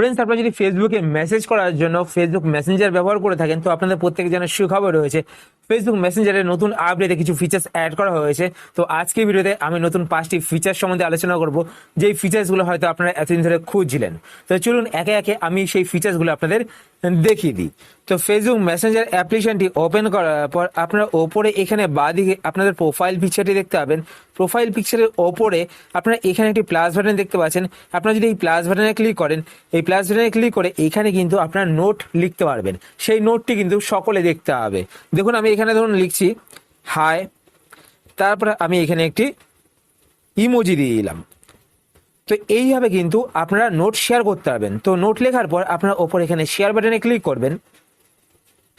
Friends আপনারা যদি ফেসবুকে মেসেজ করার জন্য ফেসবুক মেসেঞ্জার ব্যবহার করে থাকেন, তো আপনাদের প্রত্যেকের জন্য সুখবর রয়েছে। ফেসবুক মেসেঞ্জারে নতুন আপডেটে কিছু ফিচার্স অ্যাড করা হয়েছে। তো আজকে ভিডিওতে আমি নতুন পাঁচটি ফিচার সম্বন্ধে আলোচনা করব। যেই ফিচার্সগুলো হয়তো আপনারা এতদিন ধরে খুঁজছিলেন। তো চলুন, একে একে আমি সেই ফিচার্সগুলো আপনাদের দেখিয়ে দিই। তো ফেসবুক মেসেঞ্জার অ্যাপ্লিকেশনটি ওপেন করার পর আপনারা ওপরে এখানে বাঁদিকে আপনাদের প্রোফাইল পিকচারটি দেখতে পাবেন। প্রোফাইল পিকচারের ওপরে আপনারা এখানে একটি প্লাস বাটন দেখতে পাচ্ছেন। আপনারা যদি এই প্লাস বাটনে ক্লিক করেন, এই প্লাস বাটনে ক্লিক করে এখানে কিন্তু আপনার নোট লিখতে পারবেন। সেই নোটটি কিন্তু সকলে দেখতে হবে দেখুন, আমি এখানে ধরুন লিখছি হাই তারপর আমি এখানে একটি ইমোজি দিয়ে দিলাম। তো এইভাবে কিন্তু আপনারা নোট শেয়ার করতে পারবেন। তো নোট লেখার পর আপনারা ওপর এখানে শেয়ার বাটনে ক্লিক করবেন।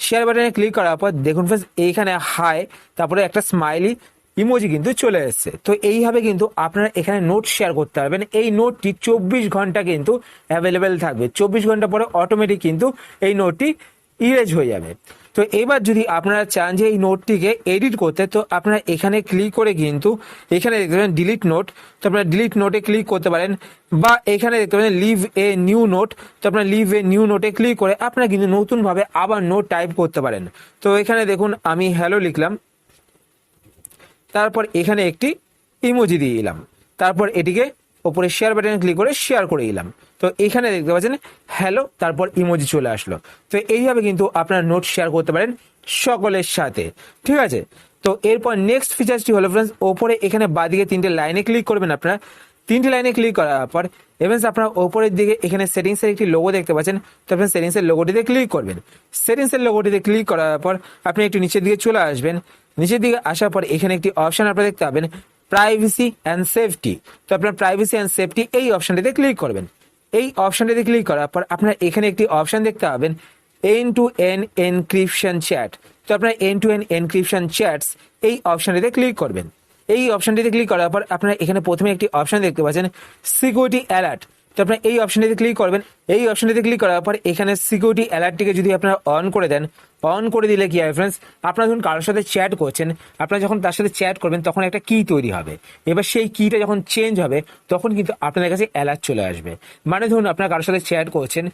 শেয়ার বাটনে ক্লিক করার পর দেখুন ফ্রেন্ডস এইখানে হাই তারপরে একটা স্মাইলি ইমোজি কিন্তু চলে এসেছে। তো এইভাবে কিন্তু আপনারা এখানে নোট শেয়ার করতে পারবেন। এই নোটটি চব্বিশ ঘণ্টা কিন্তু অ্যাভেলেবেল থাকবে। চব্বিশ ঘণ্টা পরে অটোমেটিক কিন্তু এই নোটটি ইরেজ হয়ে যাবে। তো এবার যদি আপনারা চান যে এই নোটটিকে এডিট করতে, তো আপনারা এখানে ক্লিক করে কিন্তু এখানে দেখতে পাবেন ডিলিট নোট তো আপনারা ডিলিট নোটে ক্লিক করতে পারেন, বা এখানে দেখতে পাবেন লিভ এ নিউ নোট তো আপনারা লিভ এ নিউ নোটে ক্লিক করে আপনারা কিন্তু নতুনভাবে আবার নোট টাইপ করতে পারেন। তো এখানে দেখুন আমি হ্যালো লিখলাম, তারপর এখানে একটি ইমোজি দিয়ে দিলাম, তারপর এটিকে ওপরে শেয়ার বাটনে ক্লিক করে শেয়ার করে দিলাম তো এখানে দেখতে পাচ্ছেন হ্যালো তারপর ইমোজি চলে আসলো। তো এইভাবে কিন্তু আপনার নোট শেয়ার করতে পারেন সকলের সাথে। ঠিক আছে? তো এরপর নেক্সট ফিচার্সটি হলো ফ্রেন্ডস ওপরে এখানে বাদিকে তিনটে লাইনে ক্লিক করবেন আপনারা। তিনটে লাইনে ক্লিক করার পর এভেন্স আপনারা ওপরের দিকে এখানে সেটিংসের একটি লোগো দেখতে পাচ্ছেন, তো আপনি সেটিংসের লোগোটিতে ক্লিক করবেন। সেটিংসের লোগোটিতে ক্লিক করার পর, আপনি একটু নিচের দিকে চলে আসবেন। নিচের দিকে আসার পর এখানে একটি অপশন আপনারা দেখতে পাবেন প্রাইভেসি অ্যান্ড সেফটি তো আপনার প্রাইভেসি অ্যান্ড সেফটি এই অপশনটিতে ক্লিক করবেন। এই অপশানটিতে ক্লিক করার পর আপনার এখানে একটি অপশান দেখতে পাবেন end to end encryption chat তো আপনার end to end encryption chats এই অপশানটিতে ক্লিক করবেন। এই অপশনটিতে ক্লিক করার পর আপনারা এখানে প্রথমে একটি অপশন দেখতে পাচ্ছেন সিকিউরিটি অ্যালার্ট তো আপনার এই অপশনটিতে ক্লিক করবেন। এই অপশনটিতে ক্লিক করার পর এখানে সিকিউরিটি অ্যালার্টটিকে যদি আপনারা অন করে দেন অন করে দিলে কি হয় ফ্রেন্ডস আপনারা যখন কারোর সাথে চ্যাট করছেন, আপনারা যখন তার সাথে চ্যাট করবেন, তখন একটা কি তৈরি হবে। এবার সেই কিটা যখন চেঞ্জ হবে, তখন কিন্তু আপনাদের কাছে অ্যালার্ট চলে আসবে। মানে ধরুন আপনারা কারোর সাথে চ্যাট করছেন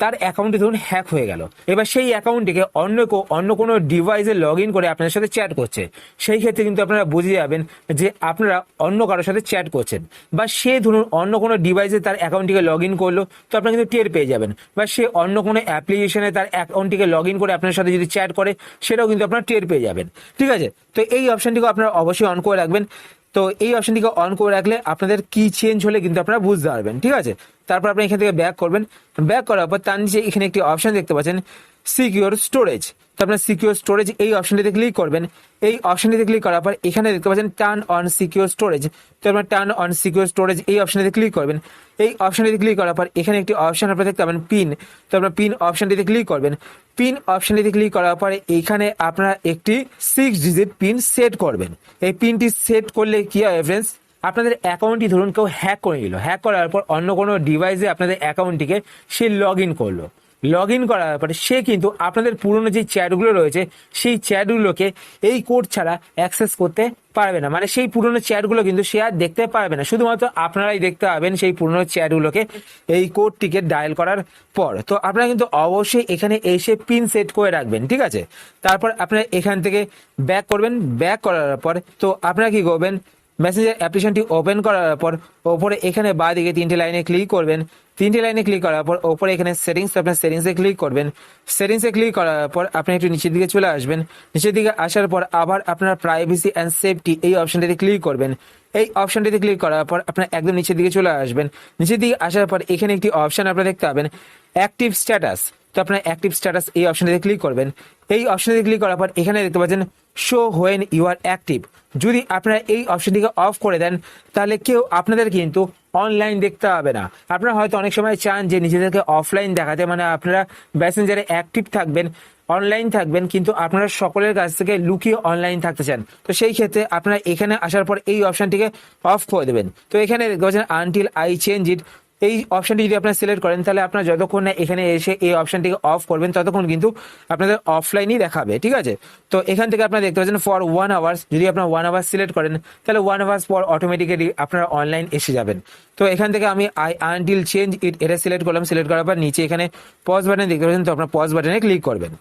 তার অ্যাকাউন্টে ধরুন হ্যাক হয়ে গেল। এবার সেই অ্যাকাউন্টটিকে অন্য অন্য কোনো ডিভাইসে লগ ইন করে আপনাদের সাথে চ্যাট করছে। সেই ক্ষেত্রে কিন্তু আপনারা বুঝে যাবেন যে আপনারা অন্য কারোর সাথে চ্যাট করছেন। বা সে ধরুন অন্য কোনো ডিভাইসে তার অ্যাকাউন্টটিকে লগ ইন করল, তো আপনারা কিন্তু টের পেয়ে যাবেন। বা সে অন্য কোনো অ্যাপ্লিকেশনে তার অ্যাকাউন্টটিকে লগ ইন করে আপনার সাথে যদি চ্যাট করে, সেটাও কিন্তু আপনারা টের পেয়ে যাবেন। ঠিক আছে? তো এই অপশনটিকে আপনারা অবশ্যই অন করে রাখবেন। তো এই অপশনটিকে অন করে রাখলে আপনাদের কি চেঞ্জ হলে কিন্তু আপনারা বুঝতে পারবেন, ঠিক আছে? তারপর আপনি এখান থেকে ব্যাক করবেন। ব্যাক করার পর তার নিচে এখানে একটি অপশন দেখতে পাচ্ছেন সিকিউর স্টোরেজ তো আপনার সিকিউর স্টোরেজ এই অপশনটিতে ক্লিক করবেন। এই অপশনটিতে ক্লিক করার পর এখানে দেখতে পাচ্ছেন টার্ন অন সিকিউর স্টোরেজ তো আপনার টার্ন অন সিকিউর স্টোরেজ এই অপশনটিতে ক্লিক করবেন। এই অপশনটিতে ক্লিক করার পর এখানে একটি অপশন আপনার দেখতে পাবেন পিন তো আপনার পিন অপশনটিতে ক্লিক করবেন। পিন অপশনটিতে ক্লিক করার পরে এইখানে আপনারা একটি সিক্স ডিজিট পিন সেট করবেন। এই পিনটি সেট করলে কি হয় ফ্রেন্ডস আপনাদের অ্যাকাউন্টটি ধরুন কেউ হ্যাক করে নিল। হ্যাক করার পর অন্য কোনো ডিভাইসে আপনাদের অ্যাকাউন্টটিকে সে লগ ইন করল। লগ ইন করার পরে সে কিন্তু আপনাদের পুরনো যে চ্যাটগুলো রয়েছে, সেই চ্যাটগুলোকে এই কোড ছাড়া অ্যাক্সেস করতে পারবে না। মানে সেই পুরনো চ্যাটগুলো কিন্তু সে আর দেখতে পারবে না। শুধুমাত্র আপনারাই দেখতে পাবেন সেই পুরনো চ্যাটগুলোকে এই কোডটিকে ডায়াল করার পর। তো আপনারা কিন্তু অবশ্যই এখানে এসে পিন সেট করে রাখবেন, ঠিক আছে? তারপর আপনারা এখান থেকে ব্যাক করবেন। ব্যাক করার পর তো আপনারা কি করবেন? মেসেঞ্জার অ্যাপ্লিকেশনটি ওপেন করার পর ওপরে এখানে বা দিকে তিনটে লাইনে ক্লিক করবেন। তিনটে লাইনে ক্লিক করার পর ওপরে এখানে সেটিংস আপনার সেটিংসে ক্লিক করবেন। সেটিংসে ক্লিক করার পর আপনি একটু নিচের দিকে চলে আসবেন। নিচের দিকে আসার পর আবার আপনার প্রাইভেসি অ্যান্ড সেফটি এই অপশনটিতে ক্লিক করবেন। এই অপশনটিতে ক্লিক করার পর আপনার একদম নিচের দিকে চলে আসবেন। নিচের দিকে আসার পর এখানে একটি অপশন আপনারা দেখতে পাবেন অ্যাক্টিভ স্ট্যাটাস তো আপনার অ্যাক্টিভ স্ট্যাটাস এই অপশনটিতে ক্লিক করবেন। এই অপশনটিতে ক্লিক করার পর এখানে দেখতে পাচ্ছেন show when you are active যদি আপনারা এই অপশনটিকে অফ করে দেন, তাহলে কেউ আপনাদের কিন্তু অনলাইন দেখতে হবে না। আপনারা হয়তো অনেক সময় চান যে নিজেদেরকে অফলাইন দেখাতে মানে আপনারা মেসেঞ্জারে অ্যাক্টিভ থাকবেন অনলাইন থাকবেন, কিন্তু আপনারা সকলের কাছ থেকে লুকিয়ে অনলাইন থাকতে চান। তো সেই ক্ষেত্রে আপনারা এখানে আসার পর এই অপশনটিকে অফ করে দেবেন। তো এখানে দেখতে পাচ্ছেন আনটিল আই চেঞ্জ ইট এই অপশনটি যদি আপনারা সিলেক্ট করেন, তাহলে আপনারা যতক্ষণ না এখানে এসে এই অপশনটিকে অফ করবেন, ততক্ষণ কিন্তু আপনাদের অফলাইনই দেখাবে, ঠিক আছে? তো এখান থেকে আপনারা দেখতে পাচ্ছেন ফর ওয়ান আওয়ার্স যদি আপনারা ওয়ান আওয়ার্স সিলেক্ট করেন, তাহলে ওয়ান আওয়ার্স পর অটোমেটিক্যালি আপনারা অনলাইন এসে যাবেন। তো এখান থেকে আমি আই আনটিল চেঞ্জ ইট এটা সিলেক্ট করলাম সিলেক্ট করার পর নিচে এখানে পজ বাটন দেখতে পাচ্ছেন, তো আপনার পজ বাটনে ক্লিক করবেন।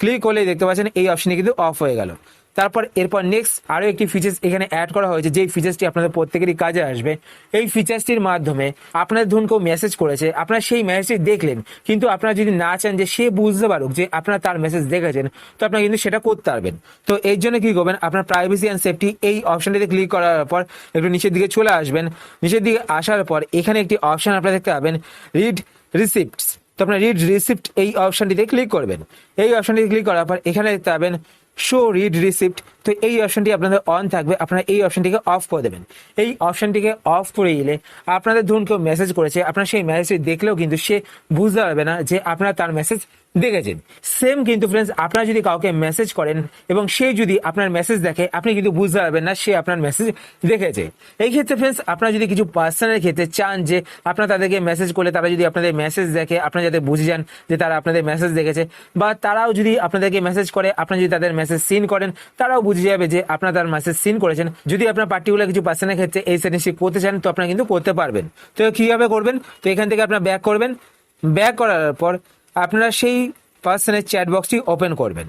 ক্লিক করলে দেখতে পাচ্ছেন এই অপশনটি কিন্তু অফ হয়ে গেল। তারপর এরপর নেক্সট আরও একটি ফিচার্স এখানে অ্যাড করা হয়েছে, যেই ফিচার্সটি আপনাদের প্রত্যেকেরই কাজে আসবে। এই ফিচার্সটির মাধ্যমে আপনাদের ধরুন কেউ মেসেজ করেছে, আপনারা সেই মেসেজটি দেখলেন, কিন্তু আপনারা যদি না চান যে সে বুঝতে পারুক যে আপনারা তার মেসেজ দেখেছেন, তো আপনারা কিন্তু সেটা করতে পারবেন। তো এই জন্য কি করবেন, আপনার প্রাইভেসি অ্যান্ড সেফটি এই অপশনটিতে ক্লিক করার পর একটু নিচের দিকে চলে আসবেন। নিচের দিকে আসার পর এখানে একটি অপশন আপনারা দেখতে পাবেন রিড রিসিপ্টস তো আপনার রিড রিসিপ্ট এই অপশনটিতে ক্লিক করবেন। এই অপশনটিতে ক্লিক করার পর এখানে দেখতে পাবেন শো রিড রিসিপ্ট তো এই অপশনটি আপনাদের অন থাকবে। আপনারা এই অপশনটিকে অফ করে দেবেন। এই অপশনটিকে অফ করে দিলে আপনাদের ধরুন কেউ মেসেজ করেছে, আপনার সেই মেসেজটি দেখলেও কিন্তু সে বুঝতে পারবে না যে আপনারা তার মেসেজ দেখেছেন? সেম কিন্তু ফ্রেন্ডস আপনারা যদি কাউকে মেসেজ করেন এবং সে যদি আপনার মেসেজ দেখে, আপনি কিন্তু বুঝতে পারবেন না সে আপনার মেসেজ দেখেছে। এই ক্ষেত্রে ফ্রেন্ডস আপনারা যদি কিছু পার্সনের ক্ষেত্রে চান যে আপনারা তাদেরকে মেসেজ করলে তারা যদি আপনাদের মেসেজ দেখে, আপনারা যাতে বুঝে যান যে তারা আপনাদের মেসেজ দেখেছে, বা তারাও যদি আপনাদেরকে মেসেজ করে, আপনারা যদি তাদের মেসেজ সিন করেন, তারাও বুঝে যাবে যে আপনারা তার মেসেজ সিন করেছেন। যদি আপনার পার্টিকুলার কিছু পার্সনের ক্ষেত্রে এই সেটিংসটি করতে চান, তো আপনারা কিন্তু করতে পারবেন। তো কীভাবে করবেন? তো এখান থেকে আপনারা ব্যাক করবেন। ব্যাক করার পর আপনারা সেই পার্সনের চ্যাট বক্সটি ওপেন করবেন।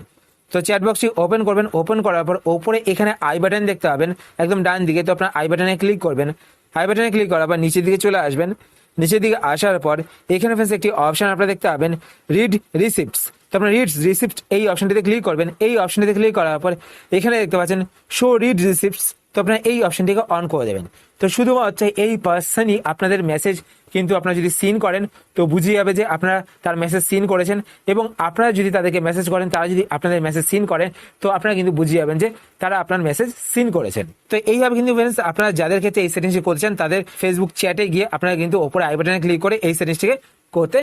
তো চ্যাট বক্সটি ওপেন করবেন ওপেন করার পর ওপরে এখানে আই বাটন দেখতে পাবেন, একদম ডান দিকে। তো আপনার আই বাটনে ক্লিক করবেন। আই বাটনে ক্লিক করার পর নিচের দিকে চলে আসবেন। নিচের দিকে আসার পর এখানে ফ্রেন্ডস একটি অপশন আপনারা দেখতে পাবেন রিড রিসিপ্টস তো আপনার রিড রিসিপ্ট এই অপশনটিতে ক্লিক করবেন। এই অপশনটিতে ক্লিক করার পর এখানে দেখতে পাচ্ছেন শো রিড রিসিপ্টস তো আপনারা এই অপশনটিকে অন করে দেবেন। তো শুধুমাত্র এই পার্সনই আপনাদের মেসেজ কিন্তু আপনারা যদি সিন করেন, তো বুঝে যাবে যে আপনারা তার মেসেজ সিন করেছেন এবং আপনারা যদি তাদেরকে মেসেজ করেন, তারা যদি আপনাদের মেসেজ সিন করেন তো আপনারা কিন্তু বুঝে যাবেন যে তারা আপনার মেসেজ সিন করেছেন। তো এইভাবে কিন্তু friends, আপনারা যাদের ক্ষেত্রে এই সেটিংসটি করছেন তাদের ফেসবুক চ্যাটে গিয়ে আপনারা কিন্তু ওপরে আই বাটনে ক্লিক করে এই সেটিংসটিকে করতে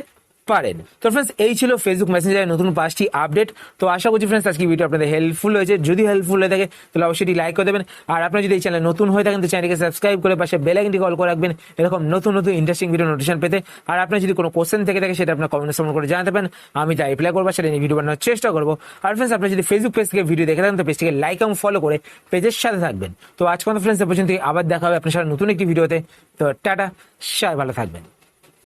পারেন। তো ফ্রেন্ডস এই ছিল ফেসবুক মেসেঞ্জারের নতুন পাঁচটি আপডেট তো আশা করছি ফ্রেন্ডস আজকে ভিডিও আপনাদের হেল্পফুল হয়েছে। যদি হেল্পফুল হয়ে থাকে, তাহলে অবশ্যই এটি লাইক করে দেবেন। আর আপনারা যদি এই চ্যানেল নতুন হয়ে থাকেন, তো চ্যানেলকে সাবস্ক্রাইব করে পাশে বেল আইকনটি কল করে রাখবেন। এরকম নতুন নতুন ইন্টারেস্টিং ভিডিও নোটিফিকেশন পেতে। আর আপনার যদি কোনো কোশ্চেন থেকে থাকে, সেটা আপনার কমেন্ট সমন করে জানাতে পারেন। আমি তা রিপ্লাই করব, সেটা নিয়ে ভিডিও বানানোর চেষ্টা করব। আর ফ্রেন্ডস আপনি যদি ফেসবুক পেজ থেকে ভিডিও দেখে থাকেন, তো পেজটিকে লাইক এবং ফলো করে পেজের সাথে থাকবেন। তো আজকে ফ্রেন্ডস এ পর্যন্ত আবার দেখা হবে আপনার সাথে নতুন একটি ভিডিওতে তো টাটা, সবাই ভালো থাকবেন।